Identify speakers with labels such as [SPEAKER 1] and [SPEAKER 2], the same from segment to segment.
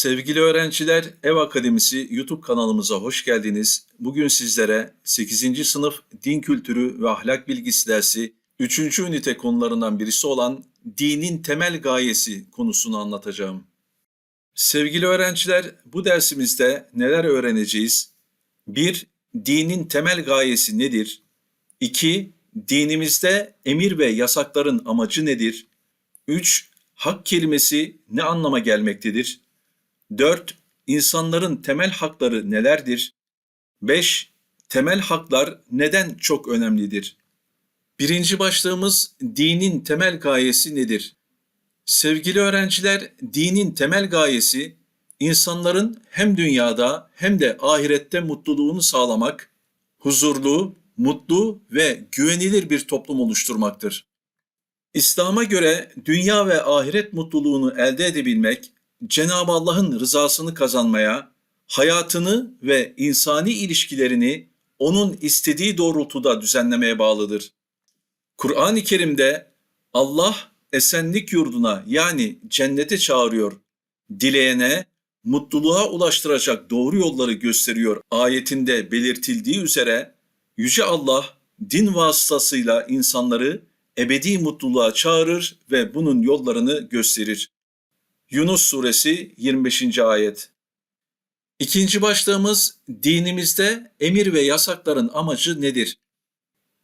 [SPEAKER 1] Sevgili öğrenciler, Ev Akademisi YouTube kanalımıza hoş geldiniz. Bugün sizlere 8. sınıf din kültürü ve ahlak bilgisi dersi 3. ünite konularından birisi olan dinin temel gayesi konusunu anlatacağım. Sevgili öğrenciler, bu dersimizde neler öğreneceğiz? 1. Dinin temel gayesi nedir? 2. Dinimizde emir ve yasakların amacı nedir? 3. Hak kelimesi ne anlama gelmektedir? 4. İnsanların temel hakları nelerdir? 5. Temel haklar neden çok önemlidir? Birinci başlığımız dinin temel gayesi nedir? Sevgili öğrenciler, dinin temel gayesi insanların hem dünyada hem de ahirette mutluluğunu sağlamak, huzurlu, mutlu ve güvenilir bir toplum oluşturmaktır. İslam'a göre dünya ve ahiret mutluluğunu elde edebilmek, Cenab-ı Allah'ın rızasını kazanmaya, hayatını ve insani ilişkilerini onun istediği doğrultuda düzenlemeye bağlıdır. Kur'an-ı Kerim'de Allah esenlik yurduna yani cennete çağırıyor. Dileyene mutluluğa ulaştıracak doğru yolları gösteriyor ayetinde belirtildiği üzere Yüce Allah din vasıtasıyla insanları ebedi mutluluğa çağırır ve bunun yollarını gösterir. Yunus Suresi 25. ayet. İkinci başlığımız dinimizde emir ve yasakların amacı nedir?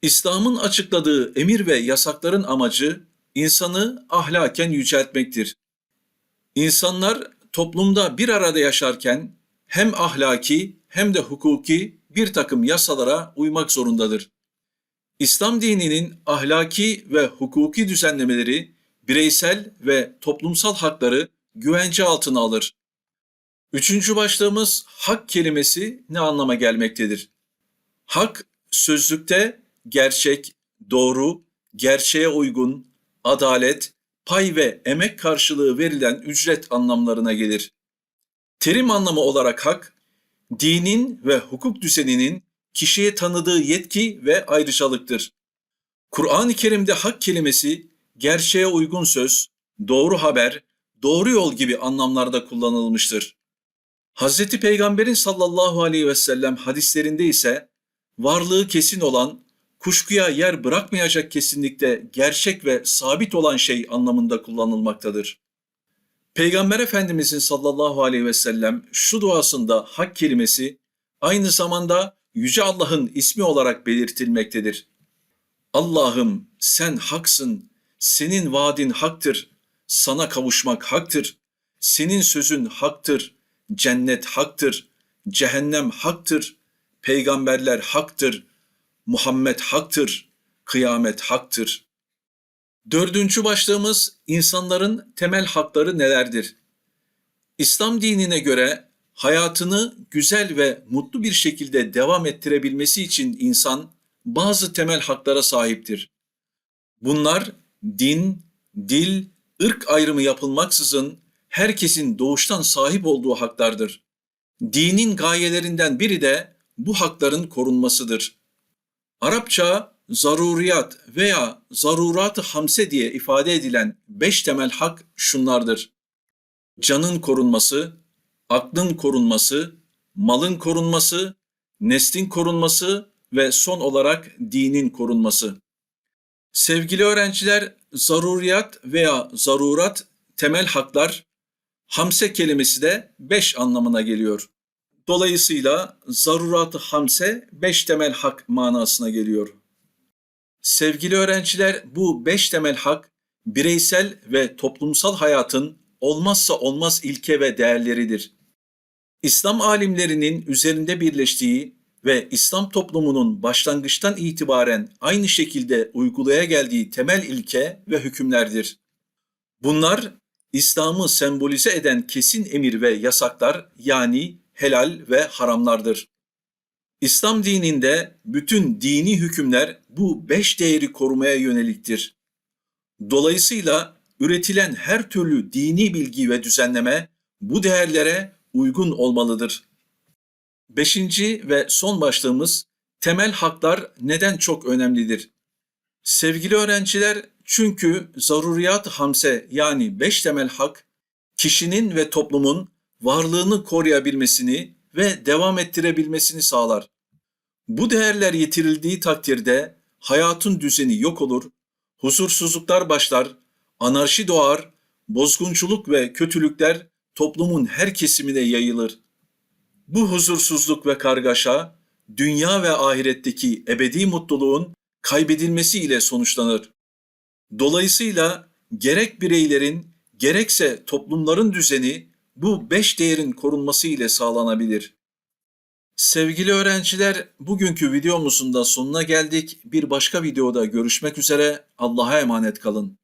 [SPEAKER 1] İslam'ın açıkladığı emir ve yasakların amacı insanı ahlaken yüceltmektir. İnsanlar toplumda bir arada yaşarken hem ahlaki hem de hukuki bir takım yasalara uymak zorundadır. İslam dininin ahlaki ve hukuki düzenlemeleri bireysel ve toplumsal hakları güvence altına alır. Üçüncü başlığımız hak kelimesi ne anlama gelmektedir? Hak sözlükte gerçek, doğru, gerçeğe uygun, adalet, pay ve emek karşılığı verilen ücret anlamlarına gelir. Terim anlamı olarak hak, dinin ve hukuk düzeninin kişiye tanıdığı yetki ve ayrıcalıktır. Kur'an-ı Kerim'de hak kelimesi gerçeğe uygun söz, doğru haber, doğru yol gibi anlamlarda kullanılmıştır. Hz. Peygamberin sallallahu aleyhi ve sellem hadislerinde ise varlığı kesin olan, kuşkuya yer bırakmayacak kesinlikte gerçek ve sabit olan şey anlamında kullanılmaktadır. Peygamber Efendimizin sallallahu aleyhi ve sellem şu duasında hak kelimesi aynı zamanda Yüce Allah'ın ismi olarak belirtilmektedir. Allah'ım sen haksın, senin vaadin haktır, sana kavuşmak haktır, senin sözün haktır, cennet haktır, cehennem haktır, peygamberler haktır, Muhammed haktır, kıyamet haktır. Dördüncü başlığımız insanların temel hakları nelerdir? İslam dinine göre hayatını güzel ve mutlu bir şekilde devam ettirebilmesi için insan bazı temel haklara sahiptir. Bunlar din, dil, ırk ayrımı yapılmaksızın herkesin doğuştan sahip olduğu haklardır. Dinin gayelerinden biri de bu hakların korunmasıdır. Arapça zaruriyat veya zarurat-ı hamse diye ifade edilen beş temel hak şunlardır. Canın korunması, aklın korunması, malın korunması, neslin korunması ve son olarak dinin korunması. Sevgili öğrenciler, zaruriyat veya zarurat temel haklar, hamse kelimesi de beş anlamına geliyor. Dolayısıyla zarurat-ı hamse beş temel hak manasına geliyor. Sevgili öğrenciler, bu beş temel hak bireysel ve toplumsal hayatın olmazsa olmaz ilke ve değerleridir. İslam alimlerinin üzerinde birleştiği ve İslam toplumunun başlangıçtan itibaren aynı şekilde uygulaya geldiği temel ilke ve hükümlerdir. Bunlar İslam'ı sembolize eden kesin emir ve yasaklar yani helal ve haramlardır. İslam dininde bütün dini hükümler bu beş değeri korumaya yöneliktir. Dolayısıyla üretilen her türlü dini bilgi ve düzenleme bu değerlere uygun olmalıdır. Beşinci ve son başlığımız temel haklar neden çok önemlidir? Sevgili öğrenciler, çünkü zaruriyat hamse yani beş temel hak, kişinin ve toplumun varlığını koruyabilmesini ve devam ettirebilmesini sağlar. Bu değerler yitirildiği takdirde hayatın düzeni yok olur, huzursuzluklar başlar, anarşi doğar, bozgunculuk ve kötülükler toplumun her kesimine yayılır. Bu huzursuzluk ve kargaşa dünya ve ahiretteki ebedi mutluluğun kaybedilmesi ile sonuçlanır. Dolayısıyla gerek bireylerin gerekse toplumların düzeni bu beş değerin korunması ile sağlanabilir. Sevgili öğrenciler, bugünkü videomuzun da sonuna geldik. Bir başka videoda görüşmek üzere. Allah'a emanet kalın.